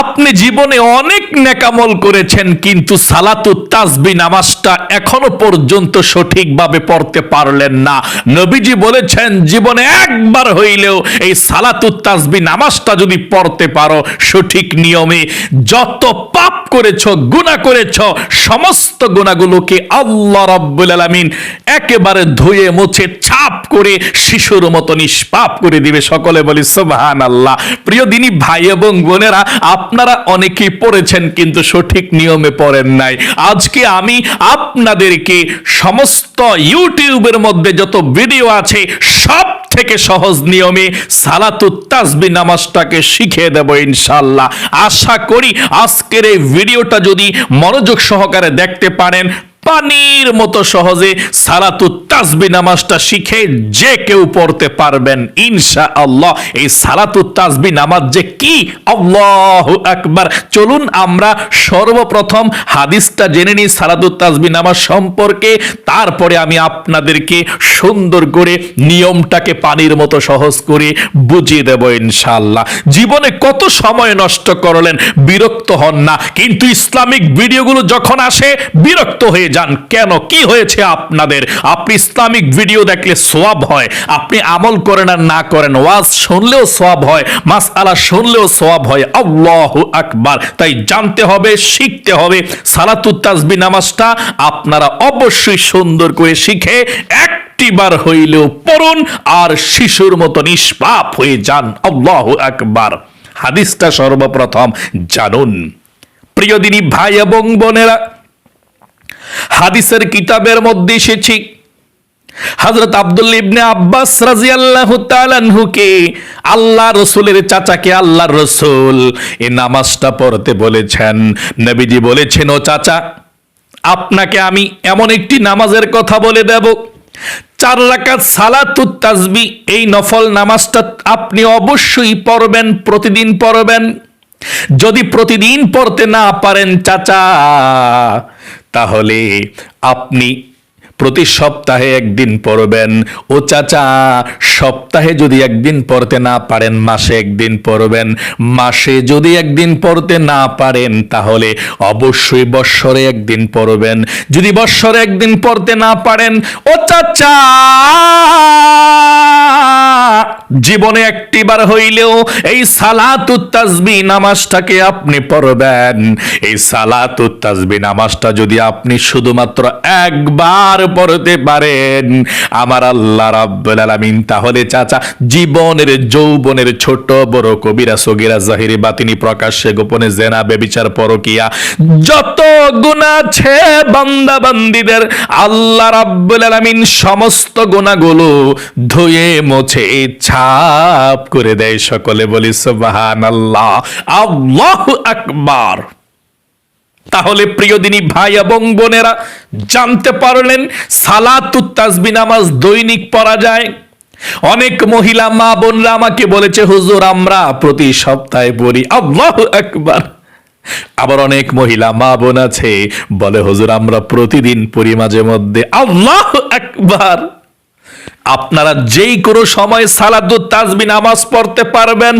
আপনি জীবনে অনেক নেকামল করেছেন, কিন্তু সালাতু তাসবি নামাজটা এখনও পর্যন্ত সঠিকভাবে পড়তে পারলেন না। নবীজি বলেছেন, জীবনে একবার হইলেও এই সালাতু তাসবি নামাজটা যদি পড়তে পারো, সঠিক নিয়মে যত পাপ করেছ, গুনাহ করেছ, সমস্ত গুণাগুলোকে আল্লাহ রাব্বুল আলামিন একেবারে ধুয়ে, মুছে, ছাপ করে শিশুর মতো নিষ্পাপ করে দিবে। সকলে বলি সুবহান আল্লাহ প্রিয় দিনী ভাই এবং বোনেরা আপনারা অনেকেই পড়েছেন কিন্তু সঠিক নিয়মে পড়েন নাই। আজকে আমি আপনাদেরকে সমস্ত ইউটিউবের মধ্যে যত ভিডিও আছে সব থেকে সহজ নিয়মে সালাতুত তাসবি নামাজটাকে শিখিয়ে দেব ইনশাল্লাহ আশা করি আজকের এই ভিডিওটা যদি মনোযোগ সহকারে দেখতে পারেন পানির মতো সহজে সালাতুত তাসবি নামাজটা শিখে যে কেউ পড়তে পারবেন ইনশা আল্লাহ এই সালাতুত তাসবি নামাজ যে কি? আল্লাহ আকবার। চলুন আমরা সর্বপ্রথম হাদিসটা জেনে নিই সালাতুত তাসবি নামাজ সম্পর্কে। তারপরে আমি আপনাদেরকে সুন্দর করে নিয়মটাকে পানির মতো সহজ করে বুঝিয়ে দেব ইনশাআল্লাহ। জীবনে কত সময় নষ্ট করলেন, বিরক্ত হন না। কিন্তু ইসলামিক ভিডিওগুলো যখন আসে, বিরক্ত হয়ে যান কেন, কি হয়েছে আপনাদের? আপনি ইসলামিক ভিডিও দেখলে সোয়াব হয়, আপনি আমল করেন আর না করেন, ওয়াজ শুনলেও সোয়াব হয় মাস আলা শুনলেও সোয়াব হয়। আল্লাহ আকবার। তাই জানতে হবে, শিখতে হবে, সালাতুত নামাজটা আপনারা অবশ্যই সুন্দর করে শিখে একটিবার হইলেও পড়ুন আর শিশুর মতো নিষ্পাপ হয়ে যান। আল্লাহ আকবার। হাদিসটা সর্বপ্রথম জানুন। প্রিয় দিনী, ভাই এবং বোনেরা হাদিসের কিতাবের মধ্যে এসেছি, হযরত আব্দুল ইবনে আব্বাস রাদিয়াল্লাহু তাআলাহুকে আল্লাহ রসুলের চাচাকে আল্লাহ রসুল এই নামাজটা পড়তে বলেছেন। নবীজি বলেছেন, ও চাচা, আপনাকে আমি এমন একটি নামাজের কথা বলে দেব, চার রাকাত সালাতুত তাসবি এই নফল নামাজটা আপনি অবশ্যই পড়বেন, প্রতিদিন পড়বেন। যদি প্রতিদিন পড়তে না পারেন, চাচা তাহলে আপনি প্রতি সপ্তাহে একদিন পড়বেন। ও চাচা, সপ্তাহে যদি একদিন পড়তে না পারেন, মাসে একদিন পড়বেন। মাসে যদি একদিন পড়তে না পারেন, তাহলে অবশ্যই বৎসরে একদিন পড়বেন। যদি বৎসরে একদিন পড়তে না পারেন, ও চাচা! জীবনে একটিবার হইলেও এই সালাতুত তাসবি নামাজটাকে আপনি পড়বেন। এই সালাতুত তাসবি নামাজটা যদি আপনি শুধুমাত্র একবার পড়তে পারেন, আমার আল্লাহ রাব্বুল আলামিন, তাহলে চাচা, জীবনের যৌবনের ছোট বড় কবিরা সগিরা জাহিরি বাতিনি প্রকাশ্যে গোপনে জেনা বেবিচার পরকিয়া, যত গুনাহ আছে বান্দা বান্দিদের আল্লাহ রাব্বুল আলামিন সমস্ত গুনাহগুলো ধুয়ে মুছে ছাপ করে দেয় সকলে, বলি সুবহানাল্লাহ, আল্লাহু আকবার। তাহলে প্রিয় দিনী ভাই এবং বোনেরা, জানতে পারলেন সালাতু তাসবি নামাজ দৈনিক পড়া যায়। অনেক মহিলা মা বোনরা আমাকে বলেছে, হুজুর, আমরা প্রতি সপ্তাহে পড়ি। আল্লাহ একবার আবার অনেক মহিলা মা বোন আছে, বলে, হুজুর, আমরা প্রতিদিন পড়ি মাঝে মধ্যে। আল্লাহ একবার আপনারা যেই কোনো সময় সালাদু তাজবি নামাজ পড়তে পারবেন।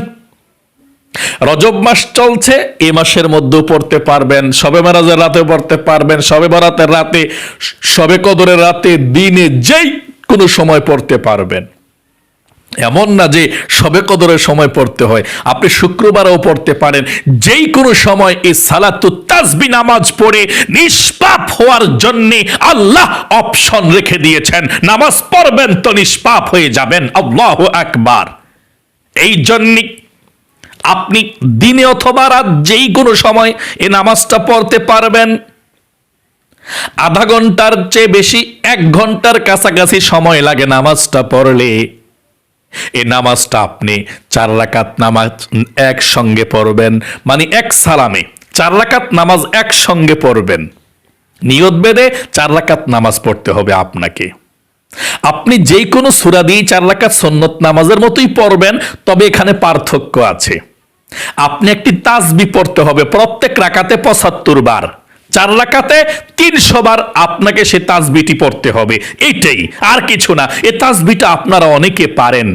রজব মাস চলছে, এ মাসের মধ্যেও পড়তে পারবেন। সবে মারাজের রাতে পড়তে পারবেন। সবে বারাতের রাতে সবে কদরের রাতে দিনে যেই কোনো সময় পড়তে পারবেন। এমন না যে সবে কদরের সময় পড়তে হয়। আপনি শুক্রবারও পড়তে পারেন। যেই কোনো সময় এই সালাতু তাসবি নামাজ পড়ে নিষ্পাপ হওয়ার জন্য আল্লাহ অপশন রেখে দিয়েছেন। নামাজ পড়বেন তো নিষ্পাপ হয়ে যাবেন। আল্লাহ একবার এই জন্যই আপনি দিনে অথবা রাত যেই কোনো সময় এই নামাজটা পড়তে পারবেন। আধা ঘণ্টার চেয়ে বেশি এক ঘণ্টার কাছাকাছি সময় লাগে নামাজটা পড়লে। এই নামাজটা আপনি চার রাকাত নামাজ একসঙ্গে পড়বেন মানে এক সালামে চার রাকাত নামাজ একসঙ্গে পড়বেন। নিয়ত বেদে চার রাকাত নামাজ পড়তে হবে আপনাকে। আপনি যেই কোনো সুরা দিয়ে চার রাকাত সন্নত নামাজের মতোই পড়বেন, তবে এখানে পার্থক্য আছে। আপনি একটি তাসবি পড়তে হবে প্রত্যেক রাকাতে পঁচাত্তর বার। চার রাকাতে তিনশো বার আপনাকে সে তাজবিটি পড়তে হবে। এইটাই, আর কিছু না। এ তাজবিটা আপনারা অনেকে পারেন।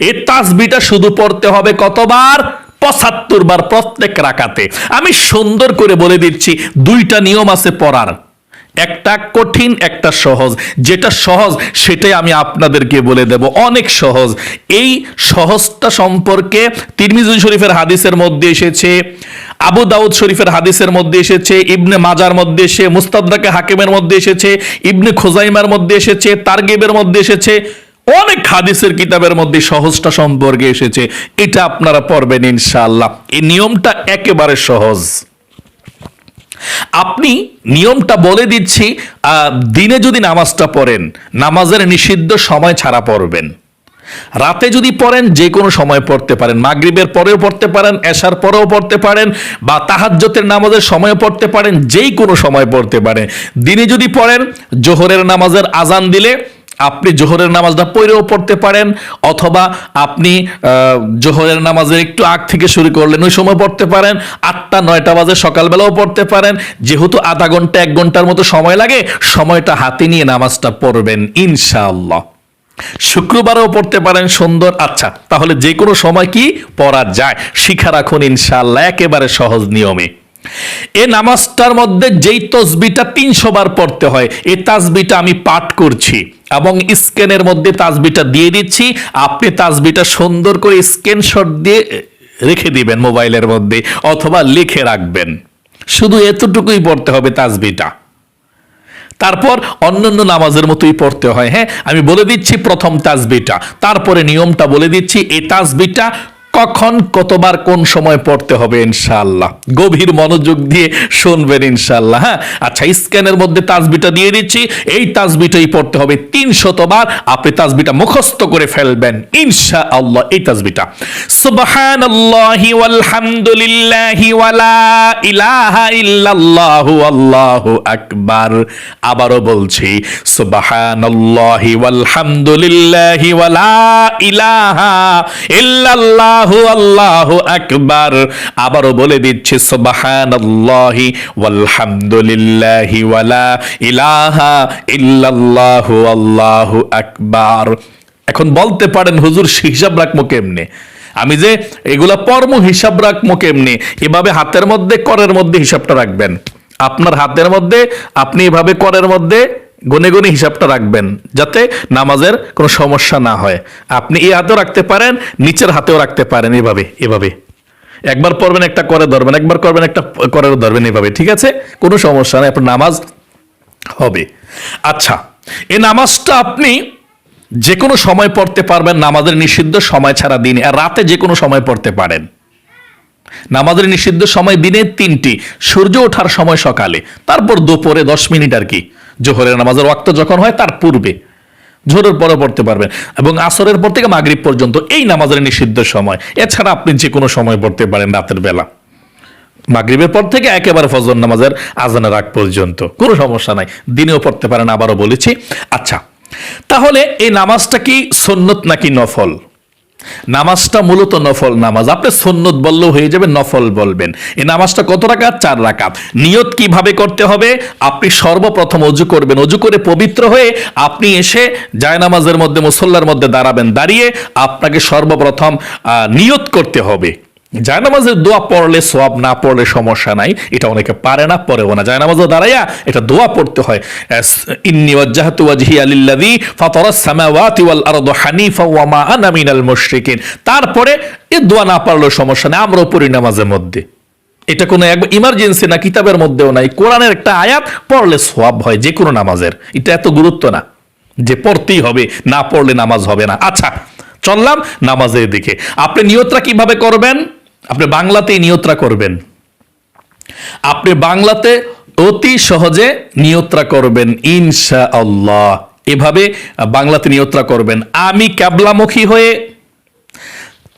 এ তাজবিটা শুধু পড়তে হবে কতবার? পঁচাত্তর বার প্রত্যেক রাকাতে। আমি সুন্দর করে বলে দিচ্ছি, দুইটা নিয়ম আছে পড়ার। একটা কঠিন, একটা সহজ। যেটা সহজ, সেটাই আমি আপনাদেরকে বলে দেব। অনেক সহজ। এই সহজটা সম্পর্কে তিরমিজুল শরীফের হাদিসের মধ্যে এসেছে, আবু দাউদ শরীফের হাদিসের মধ্যে এসেছে, ইবনে মাজার মধ্যে এসে মুস্তাদাকে হাকিমের মধ্যে এসেছে, ইবনে খোজাইমার মধ্যে এসেছে, তারগিবের মধ্যে এসেছে, অনেক হাদিসের কিতাবের মধ্যে সহজটা সম্পর্কে এসেছে। এটা আপনারা পড়বেন ইনশাআল্লাহ। এই নিয়মটা একেবারে সহজ। আপনি নিয়মটা বলে দিচ্ছি দিনে যদি নামাজটা পড়েন, নামাজের নিষিদ্ধ সময় ছাড়া পড়বেন। রাতে যদি পড়েন, যে কোনো সময় পড়তে পারেন। মাগরিবের পরেও পড়তে পারেন, এশার পরেও পড়তে পারেন, বা তাহাজ্জতের নামাজের সময় পড়তে পারেন, যেই কোনো সময় পড়তে পারেন। দিনে যদি পড়েন, জোহরের নামাজের আজান দিলে আপনি জোহরের নামাজটা পড়েও পড়তে পারেন, অথবা আপনি জোহরের নামাজের একটু আগ থেকে শুরু করলেন, ওই সময় পড়তে পারেন, আটটা, নয়টা বাজে সকালবেলাও পড়তে পারেন, যেহেতু আধা ঘণ্টা, এক ঘণ্টার মতো সময় লাগে, সময়টা হাতে নিয়ে নামাজটা পড়বেন, ইনশাআল্লাহ। শুক্রবারও পড়তে পারেন, সুন্দর আচ্ছা তাহলে যে কোনো সময় কি পড়া যায়, শিখা রাখুন, ইনশাআল্লাহ, একেবারে সহজ নিয়মে। এ নামাজটার মধ্যে যেই তসবিটা তিনশো বার পড়তে হয় এই তাসবিটা আমি পাঠ করছি এবং স্ক্যানের মধ্যে তাসবিটা দিয়ে দিচ্ছি। আপনি তাসবিটা সুন্দর করে স্ক্রিনশট দিয়ে রেখে দিবেন মোবাইলের মধ্যে অথবা লিখে রাখবেন। শুধু এতটুকুই পড়তে হবে তাসবিটা তারপর অন্যান্য নামাজের মতোই পড়তে হয় হ্যাঁ? আমি বলে দিচ্ছি প্রথম তাসবিটা তারপরে নিয়মটা বলে দিচ্ছি এই তাসবিটা কখন কতবার কোন সময় পড়তে হবে ইনশাআল্লাহ? গভীর মনোযোগ দিয়ে শুনবেন ইনশাআল্লাহ হ্যাঁ? আচ্ছা স্ক্যানের মধ্যে তাসবিটা দিয়ে দিচ্ছি, এই তাসবিটাই পড়তে হবে তিন শতবার আপনি তাসবিটা মুখস্থ করে ফেলবেন, ইনশাআল্লাহ, এই তাসবিটা সুবহানাল্লাহি ওয়ালহামদুলিল্লাহি ওয়ালা ইলাহা ইল্লাল্লাহু আল্লাহু আকবার। আবারও বলছি, সুবহানাল্লাহি ওয়ালহামদুলিল্লাহি ওয়ালা ইলাহা ইল্লাল্লাহু আল্লাহু আল্লাহু আকবার। আবারও বলে দিচ্ছি, সুবহানাল্লাহি ওয়ালহামদুলিল্লাহি ওয়ালা ইলাহা ইল্লাল্লাহু আল্লাহু আকবার। এখন বলতে পারেন, হুজুর, হিসাব রাখব কেমনে? আমি যে এগুলা পর্ম হিসাব রাখব কেমনে? এভাবে হাতের মধ্যে, করের মধ্যে হিসাবটা রাখবেন। আপনার হাতের মধ্যে, আপনি এভাবে করের মধ্যে গুনে গুনে হিসাবটা রাখবেন যাতে নামাজের কোনো সমস্যা না হয়। আপনি এই হাতেও রাখতে পারেন, নিচের হাতেও রাখতে পারেন এভাবে এভাবে। একবার পড়বেন, একটা করে ধরবেন, একবার করবেন, একটা করেও ধরবেন এভাবে, ঠিক আছে? কোনো সমস্যা নেই, আপনার নামাজ হবে। আচ্ছা এই নামাজটা আপনি যে কোনো সময় পড়তে পারবেন, নামাজের নিষিদ্ধ সময় ছাড়া দিনে, আর রাতে যে কোনো সময় পড়তে পারেন। নামাজের নিষিদ্ধ সময় দিনে তিনটি, সূর্য ওঠার সময় সকালে, তারপর দুপুরে দশ মিনিট আর কি। জোহরের নামাজের ওয়াক্ত যখন হয়, তার পূর্বে। জোহরের পরে পড়তে পারবেন। এবং আসরের পর থেকে মাগরিব পর্যন্ত এই নামাজের নিষিদ্ধ সময়। এছাড়া আপনি যে কোনো সময় পড়তে পারেন রাতের বেলা। মাগরিবের পর থেকে একেবারে ফজর নামাজের আজানের আগ পর্যন্ত। কোনো সমস্যা নাই। দিনেও পড়তে পারেন, আবারও বলেছি। আচ্ছা তাহলে এই নামাজটা কি সন্নত নাকি নফল? নামাজটা মূলত নফল নামাজ। আপনি সন্ন্যত বললেও হয়ে যাবে, নফল বলবেন। এই নামাজটা কত রাকাত? চার রাকাত। নিয়ত কীভাবে করতে হবে? আপনি সর্বপ্রথম অজু করবেন। অজু করে পবিত্র হয়ে আপনি এসে জায়নামাজের মধ্যে, মুসল্লার মধ্যে দাঁড়াবেন। দাঁড়িয়ে আপনাকে সর্বপ্রথম নিয়ত করতে হবে। জায়নামাজের দোয়া পড়লে সোয়াব না পড়লে সমস্যা নাই, এটা অনেকে পারে না পড়েও না। জায়নামাজও দাঁড়াইয়া এটা দোয়া পড়তে হয়। ইন্নি ওয়াজহি ফাতারাস সামাওয়াতি ওয়াল আরদু হানিফা ওয়া মা আনা মিনাল মুশরিকিন। তারপরে এ দোয়া না পারলেও সমস্যা নেই, আমরাও পড়ি নামাজের মধ্যে। এটা কোনো একবার ইমার্জেন্সি না, কিতাবের মধ্যেও নাই। কোরআনের একটা আয়াত পড়লে সোয়াব হয় যে কোনো নামাজের। এটা এত গুরুত্ব না যে পড়তেই হবে, না পড়লে নামাজ হবে না। আচ্ছা চললাম নামাজের দিকে। আপনি নিয়তরা কীভাবে করবেন? আপনি বাংলাতেই নিয়তরা করবেন। আপনি বাংলাতে অতি সহজে নিয়ত্রা করবেন ইনশা আল্লাহ এভাবে বাংলাতে নিয়ত্রা করবেন। আমি ক্যাবলামুখী হয়ে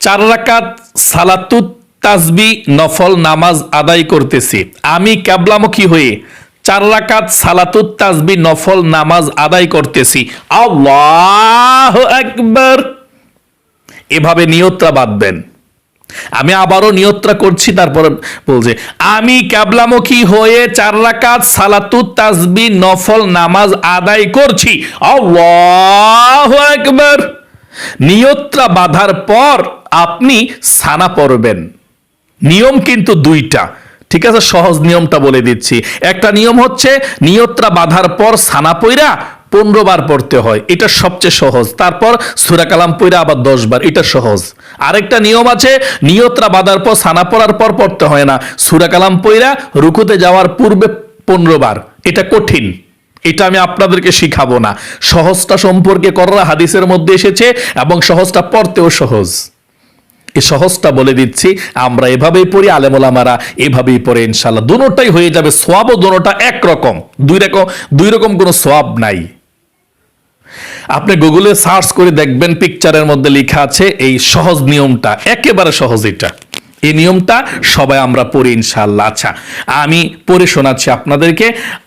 চার রাকাত সালাতুত তাসবি নফল নামাজ আদায় করতেছি। আমি ক্যাবলামুখী হয়ে চার রাকাত সালাতুত তাসবি নফল নামাজ আদায় করতেছি। আল্লাহ একবার এভাবে নিয়ত্রা বাঁধবেন। আমি আবারও নিয়ত্রা করছি, তারপর বলছে, আমি ক্যাবলামুখী হয়ে চার রাকাত সালাতুত তাসবি নফল নামাজ আদায় করছি। আকবার! নিয়ত্রা বাঁধার পর আপনি সানা পড়বেন। নিয়ম কিন্তু দুইটা। ঠিক আছে, সহজ নিয়মটা বলে দিচ্ছি। একটা নিয়ম হচ্ছে নিয়ত্রা বাঁধার পর সানা পইরা পনেরো বার পড়তে হয়। এটা সবচেয়ে সহজ। তারপর সুরা কালাম পইরা আবার দশ বার এটা সহজ। আরেকটা নিয়ম আছে, নিয়ত্রা বাঁধার পর, সানা পড়ার পর পড়তে হয় না। সুরা কালাম পইরা রুকুতে যাওয়ার পূর্বে পনেরো বার এটা কঠিন। এটা আমি আপনাদেরকে শিখাবো না। সহজটা সম্পর্কে কররা হাদিসের মধ্যে এসেছে এবং সহজটা পড়তেও সহজ। এই সহজটা বলে দিচ্ছি, আমরা এভাবেই পড়ি, আলেমোলামারা এভাবেই পড়ে ইনশাল্লাহ দুটোটাই হয়ে যাবে। সোয়াবও দুটোটা একরকম। দুই রকম দুই রকম কোনো সোয়াব নাই। আপনি গুগলে সার্চ করে দেখবেন পিকচারের মধ্যে লেখা আছে এই সহজ নিয়মটা, একেবারে সহজ এটা। এই নিয়মটা সবাই আমরা পড়ি ইনশাল্লাহ আচ্ছা আমি পড়ে শোনাচ্ছি আপনাদেরকে।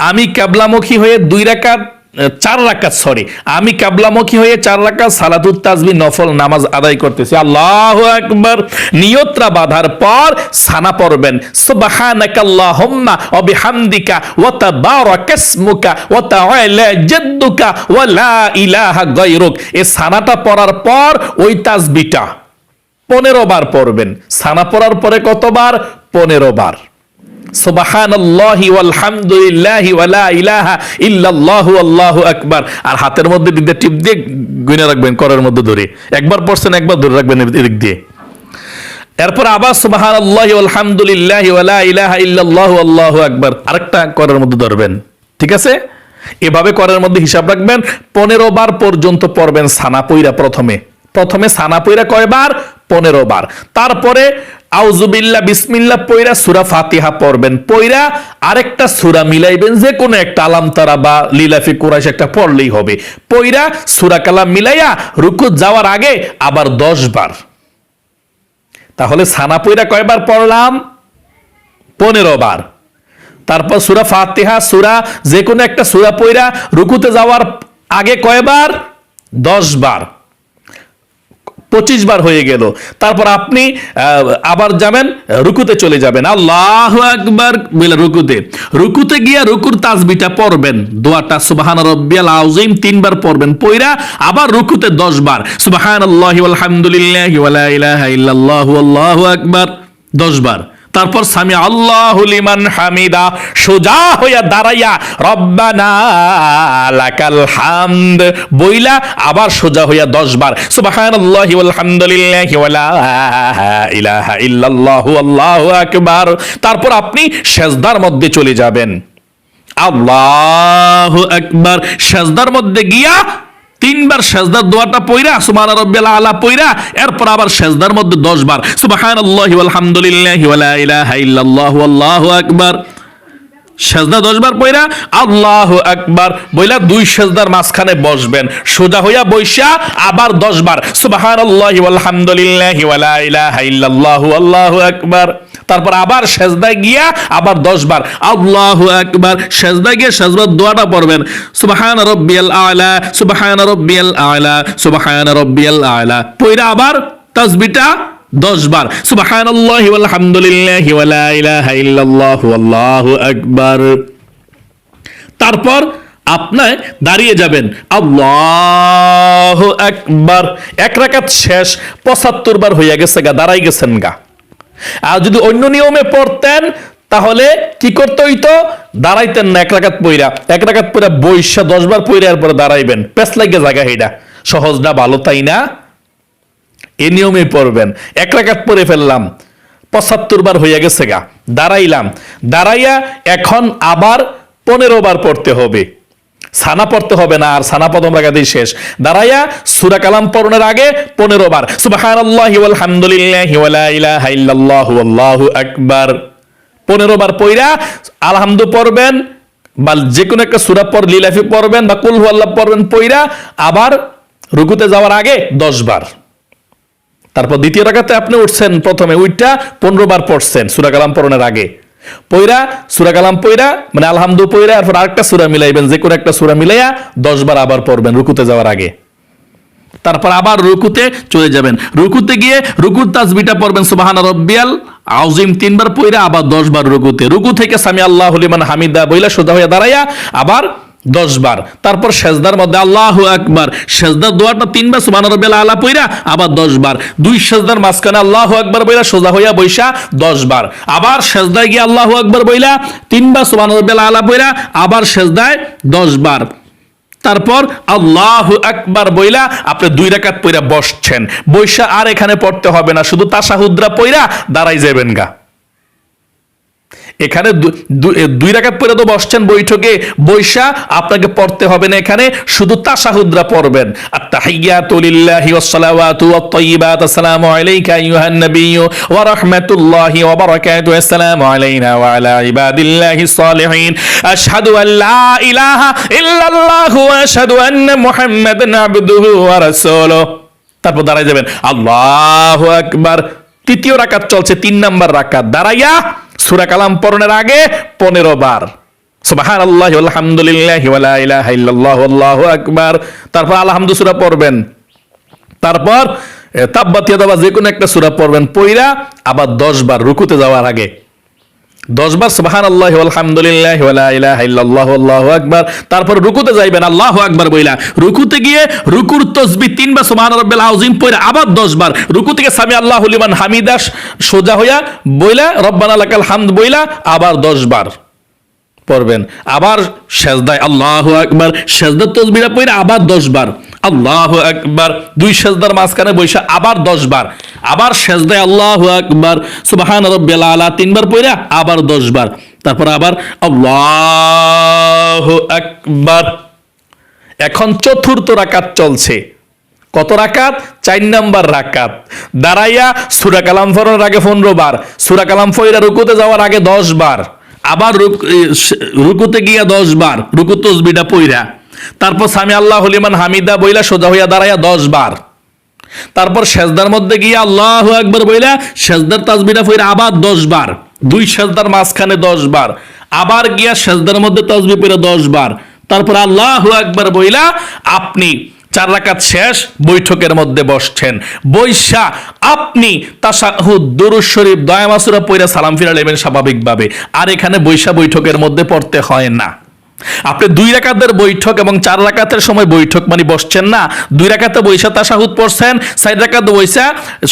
আমি ক্যাবলামুখী হয়ে দুই রাকাত চার রাকাত সরি আমি কাবলামুখী হয়ে চার রাকাত সালাতুত তাজবি নফল নামাজ আদায় করতেছি। আল্লাহু আকবার। নিয়ত্রা বাঁধার পর সানা পড়বেন। সুবহানাকাল্লাহুম্মা ওয়া বিহামদিকা ওয়া তাবারাকাসমুকা ওয়া তাআলা জাদ্দুকা ওয়া লা ইলাহা গায়রুক। এই সানাটা পড়ার পর ওই তাজবিটা পনেরো বার পড়বেন। সানা পড়ার পরে কতবার? পনেরো বার। আর হাতের মধ্যে টিপ দিয়ে গুনে রাখবেন, করের মধ্যে ধরে একবার পড়ছেন, একবার ধরে রাখবেন এদিক দিয়ে। এরপর আবার সুবহানাল্লাহি ওয়ালহামদুলিল্লাহি ওয়ালা ইলাহা আল্লাহু আরেকটা করের মধ্যে ধরবেন। ঠিক আছে? এভাবে করের মধ্যে হিসাব রাখবেন, পনেরো বার পর্যন্ত পড়বেন সানা প্রথমে। প্রথমে সানা পইরা কয়বার? পনেরো বার। তারপরে আউজুবিল্লা বিসমিল্লা পইরা সুরা ফাতিহা পড়বেন। পইরা আরেকটা সুরা মিলাইবেন যে কোনো একটা আলাম তারা বা লিলাফি কুরাইশ একটা পড়লেই হবে। পইরা সুরা কালাম মিলাইয়া রুকু যাওয়ার আগে আবার দশ বার। তাহলে সানা পইরা কয়বার পড়লাম? পনেরো বার। তারপর সুরা ফাতিহা, সুরা যে কোনো একটা সুরা পইরা রুকুতে যাওয়ার আগে কয়বার? দশ বার। পঁচিশ বার হয়ে গেল। তারপর আপনি আবার যাবেন, রুকুতে চলে যাবেন। আল্লাহ একবার বলে রুকুতে। রুকুতে গিয়া রুকুর তাজবিটা পড়বেন। দোয়াটা সুবাহান রব্বিয়াল আউজিম তিনবার পড়বেন। পইরা আবার রুকুতে দশ বার। সুবাহান আল্লাহ আলহামদুলিল্লাহ ইলাহা ইল্লাল্লাহু আল্লাহু আকবার। দশ বার। তারপর স্বামী আল্লাহ লিমান হামিদা সোজা হইয়া দাঁড়াইয়া, রব্বানা লাকাল হামদ বইলা আবার সোজা হইয়া দশ বার, সুবহানাল্লাহি ওয়ালহামদুলিল্লাহি ওয়ালা ইলাহা ইল্লাল্লাহু আল্লাহু আকবার তারপর আপনি সেজদার মধ্যে চলে যাবেন। আল্লাহু আকবার সেজদার মধ্যে গিয়া তিনবার সেজদার দোয়াটা পইরা, সুবহান রাব্বিয়াল আলা পইরা, এরপর আবার সেজদার মধ্যে 10 বার সুবহানাল্লাহি ওয়াল হামদুলিল্লাহি ইল্লাল্লাহু আল্লাহু আকবার। সেজদা 10 বার পইরা আল্লাহু আকবার বইলা দুই সেজদার মাঝখানে বসবেন। সোজা হইয়া বইসা আবার 10 বার সুবহানাল্লাহি ওয়াল হামদুলিল্লাহি ওয়ালা ইলাহা ইল্লাল্লাহু তারপর আবার সেজদা গিয়া আবার দশ বার আল্লাহু আকবার। সেজদায় গিয়ে সেজদার দোয়াটা পড়বেন। সুবহান রব্বিয়াল আলা, সুবহান রব্বিয়াল আলা, সুবহান রব্বিয়াল আলা। পইরা আবার তাসবিটা দশ বার। ইল্লাল্লাহু আল্লাহু আকবার। তারপর আপনার দাঁড়িয়ে যাবেন। আল্লাহ একবার এক রাকাত শেষ, পঁচাত্তর বার হইয়া গেছে গা, দাঁড়াই গেছেন গা। আর যদি অন্য নিয়মে পড়তেন, তাহলে কি করতে হইতো? দাঁড়াইতেন না, এক রাকাত পইরা। এক রাকাত পইরা বৈশা দশ বার পইরা এরপরে দাঁড়াইবেন। পেস লাগে জায়গা হেডা সহজ না, ভালো তাই না? এ নিয়মে পড়বেন। এক রাকাত পরে ফেললাম, পঁচাত্তর বার হইয়া গেছে গা, দাঁড়াইলাম। দাঁড়াইয়া এখন আবার পনেরো বার পড়তে হবে। সানা পড়তে হবে না আর সানা পদম রাখাতেই শেষ। দাঁড়াইয়া সুরা কালাম পড়নের আগে পনেরো বার, সুবহানাল্লাহি আকবার। পনেরো বার পইরা আলহামদু পড়বেন বা যে কোনো একটা সুরা পর লিলাফি পড়বেন বা কুল আল্লাহ পড়বেন, পইরা আবার রুকুতে যাওয়ার আগে দশ বার। তারপর দ্বিতীয় রাখাতে আপনি উঠছেন প্রথমে উইটটা পনেরো বার পড়ছেন সুরা কালাম পড়নের আগে। পইরা, সুরা কালাম পইরা মানে আলহামদু পইরা, এরপর আরেকটা সুরা মিলাইবেন, যে কোনো একটা সুরা মিলাইয়া দশ বার আবার পড়বেন রুকুতে যাওয়ার আগে। তারপর আবার রুকুতে চলে যাবেন। রুকুতে গিয়ে রুকুর তাজবিটা পড়বেন, সুবাহান রব্বিয়াল আউজিম তিনবার পইরা আবার দশ বার রুকুতে। রুকু থেকে সামি আল্লাহ লিমান হামিদা বইলা সোজা হইয়া দাঁড়াইয়া আবার দশ বার তারপর সেজদার মধ্যে আল্লাহ আকবার। সেজদার দোয়াটা তিনবার সুবান রব্বিল আলা পইরা আবার দশ বার দুই সেজদার মাঝখানে আল্লাহ আকবার বইলা সোজা হইয়া বৈশা দশ বার আবার সেজদায় গিয়ে আল্লাহ আকবার বইলা তিনবার সুবান রব্বিল আলা পইরা আবার সেজদায় দশ বার তারপর আল্লাহ আকবার বইলা আপনি দুই রাকাত পইরা বসছেন। বৈশা আর এখানে পড়তে হবে না, শুধু তাসাহুদ্রা পইরা দাঁড়াই যাবেন গা। এখানে দুই রাকাত পরে তো বসছেন বৈঠকে, বৈশা আপনাকে পড়তে হবে না এখানে, শুধু তাশাহুদরা পড়বেন। আত্তাহিয়াতু লিল্লাহি ওয়াস ওয়াত আসসালামু আলাইকা নাবিয়্যু, ওয়া রাহমাতুল্লাহি ওয়া আসসালামু আলাইনা ওয়া আলা সালিহিন আশহাদু লা ইলাহা ইল্লাল্লাহু ওয়া আশহাদু আন্না মুহাম্মাদান আবদুহু ওয়া তারপর দাঁড়ায় যাবেন, আল্লাহু আকবার। তৃতীয় রাকাত চলছে, তিন নাম্বার রাকাত। দাঁড়াইয়া সূরা কালাম পড়নের আগে পনেরো বার। সুবাহান আল্লাহ আলহামদুলিল্লাহ আল্লাহ আকবার। তারপর আলহামদু সুরা পড়বেন। তারপর এ, তাব্বাত ইয়াদা বা যে কোনো একটা সুরা পড়বেন। পইরা আবার 10 বার রুকুতে যাওয়ার আগে। দশ বার সুবহান আল্লাহ আলহামদুলিল্লাহ ইল্লাল্লাহু আল্লাহু আকবার। তারপর রুকুতে যাইবেন, আল্লাহু আকবার বইলা। রুকুতে গিয়ে রুকুর তসবিহ তিনবার সুবহান রাব্বিল আযীম পড়ে আবার 10 বার। রুকু থেকে সামি আল্লাহু লিমান হামিদাস সোজা হইয়া বইলা, রব্বানা লাকাল হামদ বইলা আবার দশবার পড়বেন। আবার সেজদায় আল্লাহু আকবার, সেজদার তসবিহটা পড়ে আবার 10 বার। আল্লাহু একবার দুই সেজদার মাঝখানে বৈশা আবার 10 বার। আবার সেজদায় আল্লাহ আকবার, সুবহান রাব্বিল আলা, তিনবার পড়ে আবার 10 বার। তারপর আবার আল্লাহু একবার এখন চতুর্থ রাকাত চলছে। কত রাকাত? চার নাম্বার রাকাত। দাঁড়াইয়া সুরা কালাম ফরার আগে পনেরো বার, সুরা কালাম ফইরা রুকুতে যাওয়ার আগে দশ বার, আবার রুক- রুকুতে গিয়া দশ বার রুকু তসবিটা পইরা। তারপর সামি আল্লাহ হলিমান হামিদা বইলা সোজা হইয়া দাঁড়াইয়া দশ বার। তারপর সেজদার মধ্যে গিয়ে আল্লাহ একবার বইলা সেজদার তাজবিটা ফইরা আবার দশ বার। দুই সেজদার মাঝখানে দশ বার। আবার গিয়া সেজদার মধ্যে তাজবি পড়ে দশ বার। তারপর আল্লাহ একবার বইলা আপনি চার রাকাত শেষ বৈঠকের মধ্যে বসছেন। বৈশা আপনি তাসাহুদ দুরুজ শরীফ দয়ামাসুরা পইরা সালাম ফিরা নেবেন স্বাভাবিকভাবে। আর এখানে বৈশা বৈঠকের মধ্যে পড়তে হয় না। আপনি দুই রাকাতের বৈঠক এবং চার রাকাতের সময় বৈঠক মানে বসছেন না, দুই রাকাতে বৈশা তাসাহুদ পড়ছেন চার রাকাতে বৈশা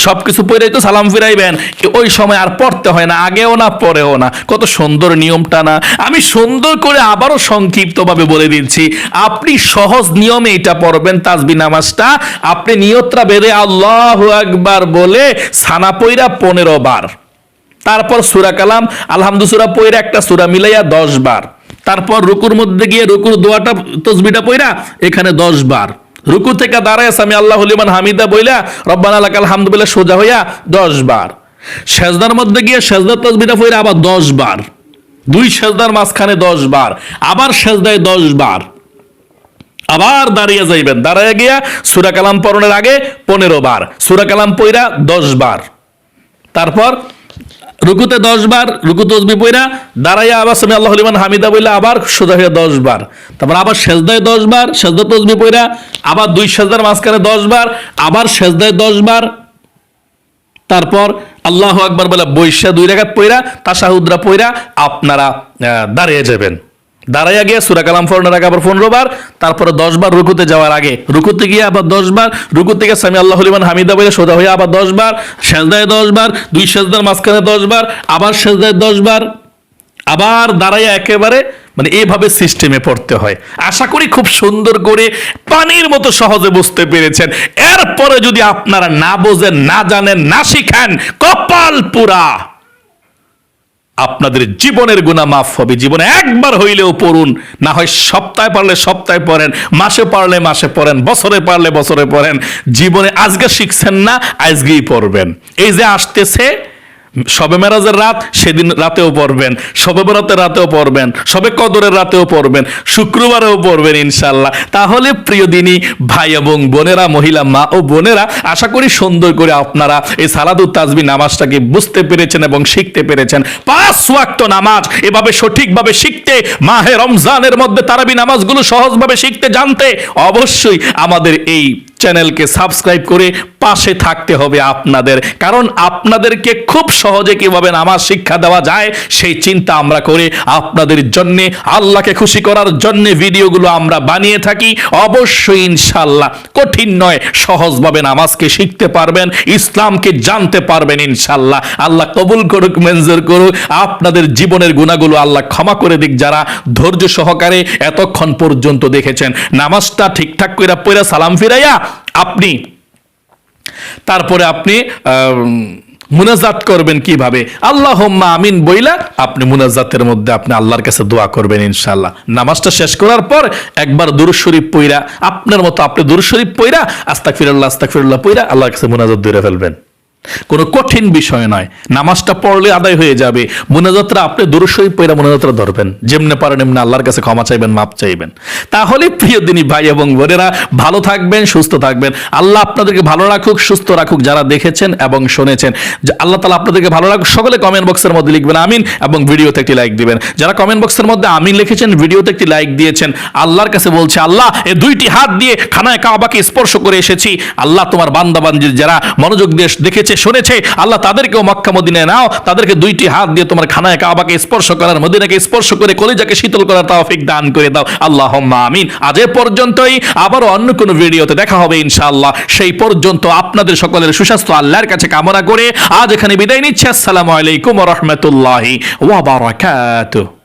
সবকিছু পড়ে তো সালাম ফিরাইবেন ওই সময় আর পড়তে হয় না, আগেও না, পরেও না। কত সুন্দর নিয়মটা না? আমি সুন্দর করে আবারও সংক্ষিপ্তভাবে বলে দিচ্ছি, আপনি সহজ নিয়মে এটা পড়বেন, তাজবি নামাজটা, আপনি নিয়তরা বেড়ে আল্লাহ একবার বলে সানা পইরা পনেরো বার। তারপর সুরা কালাম, আলহামদু সুরা পইরা একটা সুরা মিলাইয়া দশ বার। তারপর রুকুর মধ্যে গিয়ে রুকুর দোয়াটা তসবিটা পইরা এখানে দশ বার। রুকু থেকে দাঁড়ায় আমি আল্লাহ হলিমান হামিদা বইলা, রব্বানা লাকাল হামদ বলে সোজা হইয়া দশ বার। সেজদার মধ্যে গিয়ে সেজদার তসবিটা পইরা আবার দশ বার। দুই সেজদার মাঝখানে দশ বার, আবার সেজদায় দশ বার। আবার দাঁড়িয়ে যাইবেন। দাঁড়ায় গিয়া সুরা কালাম পড়নের আগে পনেরো বার, সুরা কালাম পইরা দশ বার। তারপর রুকুতে দশ বার, রুকু তসবি পইরা দাঁড়াইয়া আবার সামি আল্লাহ লিমান হামিদা বইলে আবার সোজা হয়ে দশ বার। তারপর আবার সেজদায় দশ বার, সেজদা তসবি পইরা আবার দুই সেজদার মাঝখানে দশ বার, আবার সেজদায় দশ বার। তারপর আল্লাহ আকবার বলে বৈশা দুই রেখাত পইরা তাসাহুদরা পইরা আপনারা দাঁড়িয়ে যাবেন। দাঁড়াইয়া গিয়ে সুরা কালাম ফোরনের আগে আবার পনেরো বার, তারপরে দশ বার রুকুতে যাওয়ার আগে। রুকুতে গিয়ে আবার দশ বার রুকু থেকে সামি আল্লাহ হলিমান হামিদা বলে সোজা হয়ে আবার দশ বার, সেজদায় দশ বার, দুই সেজদার মাঝখানে দশ বার, আবার সেজদায় দশ বার, আবার দাঁড়াইয়া একেবারে মানে এভাবে সিস্টেমে পড়তে হয়। আশা করি খুব সুন্দর করে পানির মতো সহজে বুঝতে পেরেছেন। এরপরে যদি আপনারা না বোঝেন, না জানেন, না শিখেন, কপাল পুরা। আপনাদের জীবনের গুণা মাফ হবে। জীবনে একবার হইলেও পড়ুন। না হয় সপ্তাহে পারলে সপ্তাহে পড়েন, মাসে পারলে মাসে পড়েন, বছরে পারলে বছরে পড়েন। জীবনে আজকে শিখছেন না, আজকেই পড়বেন। এই যে আসতেছে সবে মেরাজের রাত সেদিন রাতেও পড়বেন সবে বরাতের রাতেও পড়বেন সবে কদরের রাতেও পড়বেন, শুক্রবারেও পড়বেন ইনশাল্লাহ তাহলে প্রিয় দিনী, ভাই এবং বোনেরা, মহিলা মা ও বোনেরা, আশা করি সুন্দর করে আপনারা এই সালাদুত তাজবি নামাজটাকে বুঝতে পেরেছেন এবং শিখতে পেরেছেন। পাঁচ ওয়াক্ত নামাজ এভাবে সঠিকভাবে শিখতে, মাহে রমজানের মধ্যে তারাবি নামাজগুলো সহজভাবে শিখতে, জানতে অবশ্যই আমাদের এই চ্যানেলকে সাবস্ক্রাইব করে পাশে থাকতে হবে আপনাদের। কারণ আপনাদেরকে খুব সহজে কীভাবে নামাজ শিক্ষা দেওয়া যায়, সেই চিন্তা আমরা করে আপনাদের জন্য, আল্লাহকে খুশি করার জন্য ভিডিওগুলো আমরা বানিয়ে থাকি। অবশ্যই ইনশাল্লাহ কঠিন নয়, সহজভাবে নামাজকে শিখতে পারবেন, ইসলামকে জানতে পারবেন ইনশাল্লাহ আল্লাহ কবুল করুক, মঞ্জুর করুক, আপনাদের জীবনের গুণাগুলো আল্লাহ ক্ষমা করে দিক। যারা ধৈর্য সহকারে এতক্ষণ পর্যন্ত দেখেছেন, নামাজটা ঠিকঠাক করে পড়ে সালাম ফিরাইয়া আপনি, তারপরে আপনি মুনাজাত করবেন কীভাবে? আল্লাহ আমিন বইলা আপনি মুনাজাতের মধ্যে আপনি আল্লাহর কাছে দোয়া করবেন ইনশাল্লাহ নামাজটা শেষ করার পর একবার দূর শরীফ পইরা, আপনার মতো আপনি দূর শরীফ পইরা আস্তাক ফিরল্লাহ আস্তাক ফিরল্লাহ পইরা আল্লাহর কাছে মুনাজাত দূরে ফেলবেন। কোনো কঠিন বিষয় নয়। নামাজটা পড়লে আদায় হয়ে যাবে। মুনাজাতরা আপনি শরীফ পইরা মুনাজাতরা ধরবেন। যেমনে পারেন এমনি আল্লাহর কাছে ক্ষমা চাইবেন মাপ চাইবেন। তাহলে প্রিয় দিনী ভাই এবং বোনেরা, ভালো থাকবেন, সুস্থ থাকবেন। আল্লাহ আপনাদেরকে ভালো রাখুক, সুস্থ রাখুক যারা দেখেছেন এবং শুনেছেন। যে আল্লাহ তালা আপনাদেরকে ভালো রাখুক, সকলে কমেন্ট বক্সের মধ্যে লিখবেন, আমিন, এবং ভিডিওতে একটি লাইক দিবেন। যারা কমেন্ট বক্সের মধ্যে আমিন লিখেছেন, ভিডিওতে একটি লাইক দিয়েছেন, আল্লাহর কাছে বলছে, আল্লাহ এই দুইটি হাত দিয়ে খানায় কাবাকে স্পর্শ করে এসেছি। আল্লাহ তোমার বান্দাবান্দির যারা মনোযোগ দিয়ে দেখেছে শুনেছে, আল্লাহ তাদেরকেও মক্কা মদিনায় নাও। তাদেরকে দুইটি হাত দিয়ে তোমার খানায় কাবাকে স্পর্শ করার, মদিনাকে স্পর্শ করে কলিজাকে শীতল করার তাওফিক দান করে দাও। আল্লাহ আমিন। আজ এ পর্যন্তই। আবার অন্য কোনো ভিডিওতে দেখা হবে ইনশাআল্লাহ। সেই পর্যন্ত আপনাদের সকলের সুস্বাস্থ্য, আল্লাহর কাছে কামনা করে আজ এখানে বিদায় নিচ্ছি। আসসালামু আলাইকুম রহমতুল্লাহি ওয়া বারাকাতুহু।